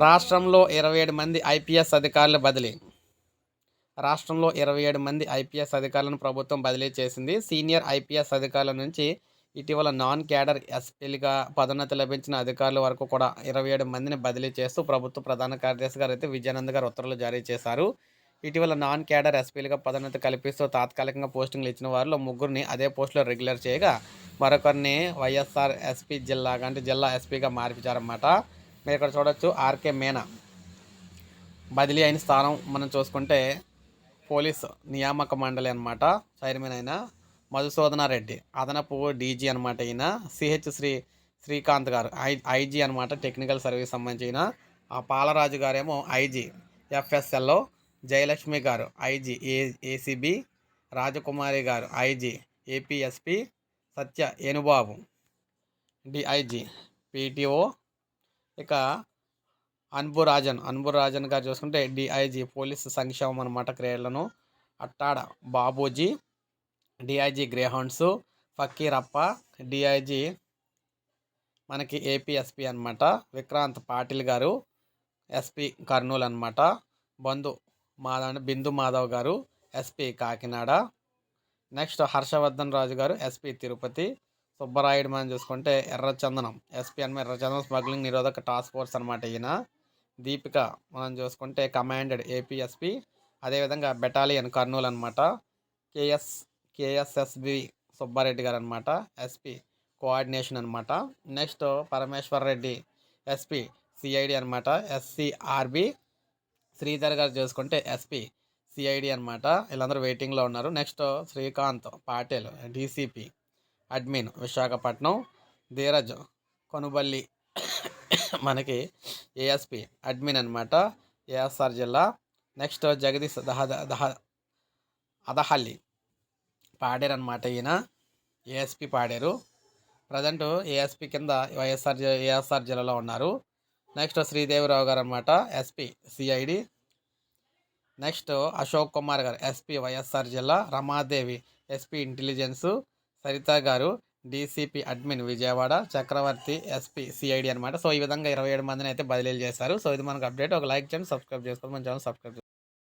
రాష్ట్రంలో ఇరవై ఏడు మంది ఐపీఎస్ అధికారుల బదిలీ. రాష్ట్రంలో ఇరవై ఏడు మంది ఐపీఎస్ అధికారులను ప్రభుత్వం బదిలీ చేసింది. సీనియర్ ఐపీఎస్ అధికారుల నుంచి ఇటీవల నాన్ క్యాడర్ ఎస్పీలుగా పదోన్నతి లభించిన అధికారుల వరకు కూడా ఇరవై ఏడు మందిని బదిలీ చేస్తూ ప్రభుత్వ ప్రధాన కార్యదర్శి గారు అయితే విజయానంద్ గారు ఉత్తర్వులు జారీ చేశారు. ఇటీవల నాన్ క్యాడర్ ఎస్పీలుగా పదోన్నతి కల్పిస్తూ తాత్కాలికంగా పోస్టింగ్లు ఇచ్చిన వారిలో ముగ్గురిని అదే పోస్టులో రెగ్యులర్ చేయగా మరొకరిని వైఎస్ఆర్ ఎస్పీ జిల్లా అంటే జిల్లా ఎస్పీగా మార్పించారన్నమాట మీరు ఇక్కడ చూడొచ్చు ఆర్కే మేనా. బదిలీ అయిన స్థానం మనం చూసుకుంటే పోలీస్ నియామక మండలి అనమాట చైర్మన్ అయిన మధుసూదనారెడ్డి అదనపు డీజీ అనమాట ఈయన. సిహెచ్ శ్రీ శ్రీకాంత్ గారు. ఐ ఐజీ అనమాట టెక్నికల్ సర్వీస్ సంబంధించిన ఆ పాలరాజు గారేమో ఐజీ. ఎఫ్ఎస్ఎల్లో జయలక్ష్మి గారు. ఐజీ. A ACB. రాజకుమారి గారు. IG. APSP. Satya Yenubabu. DIG. PTO. ఇక అన్బు రాజన్ అన్బు రాజన్ గారు చూసుకుంటే డిఐజీ పోలీసు సంక్షేమం అనమాట క్రియలను Attada Babuji DIG greyhounds Fakirappa DIG మనకి ఏపీఎస్పి అనమాట విక్రాంత్ పాటిల్ గారు ఎస్పి కర్నూలు అనమాట బంధు మాధవ్ బిందు మాధవ్ గారు ఎస్పి కాకినాడ నెక్స్ట్ హర్షవర్ధన్ రాజు గారు ఎస్పి తిరుపతి సుబ్బరాయుడు మనం చూసుకుంటే ఎర్రచందనం ఎస్పీ అని ఎర్రచందనం స్మగ్లింగ్ నిరోధక టాస్క్ ఫోర్స్ అనమాట ఈయన. దీపిక మనం చూసుకుంటే కమాండెడ్ ఏపీఎస్పి అదేవిధంగా బెటాలియన్ కర్నూలు అనమాట కేఎస్ కేఎస్ఎస్బి సుబ్బారెడ్డి గారు అనమాట ఎస్పి కోఆర్డినేషన్ అనమాట next Parameshwar Reddy SP CID అనమాట ఎస్సిఆర్బి. శ్రీధర్ గారు చూసుకుంటే ఎస్పి సిఐడి అనమాట వీళ్ళందరూ వెయిటింగ్లో ఉన్నారు. Next Srikanth Patil DCP. Admin Visakhapatnam Dheeraj Konuballi. మనకి ఏఎస్పి అడ్మిన్ అనమాట ఏఎస్ఆర్ జిల్లా. నెక్స్ట్ జగదీష్ దహ దహ అదహల్లి పాడారు అనమాట ఈయన. ఏఎస్పి పాడారు. ప్రజెంట్ ఏఎస్పి కింద వైఎస్ఆర్ ఏఎస్ఆర్ జిల్లాలో ఉన్నారు. నెక్స్ట్ శ్రీదేవిరావు గారు అనమాట SP CID. Next Ashok Kumar గారు ఎస్పి వైఎస్ఆర్ జిల్లా. Ramadevi SP intelligence. సరిత గారు DCP admin Vijayawada Chakravarthi SP CID అనమాట సో ఈ విధంగా ఇరవై ఏడు మందిని అయితే బదిలీలు చేశారు. సో ఇది మనకు అప్డేట్. ఒక లైక్ చేయండి సబ్స్క్రైబ్ చేసుకోండి. మన ఛానల్ సబ్స్క్రైబ్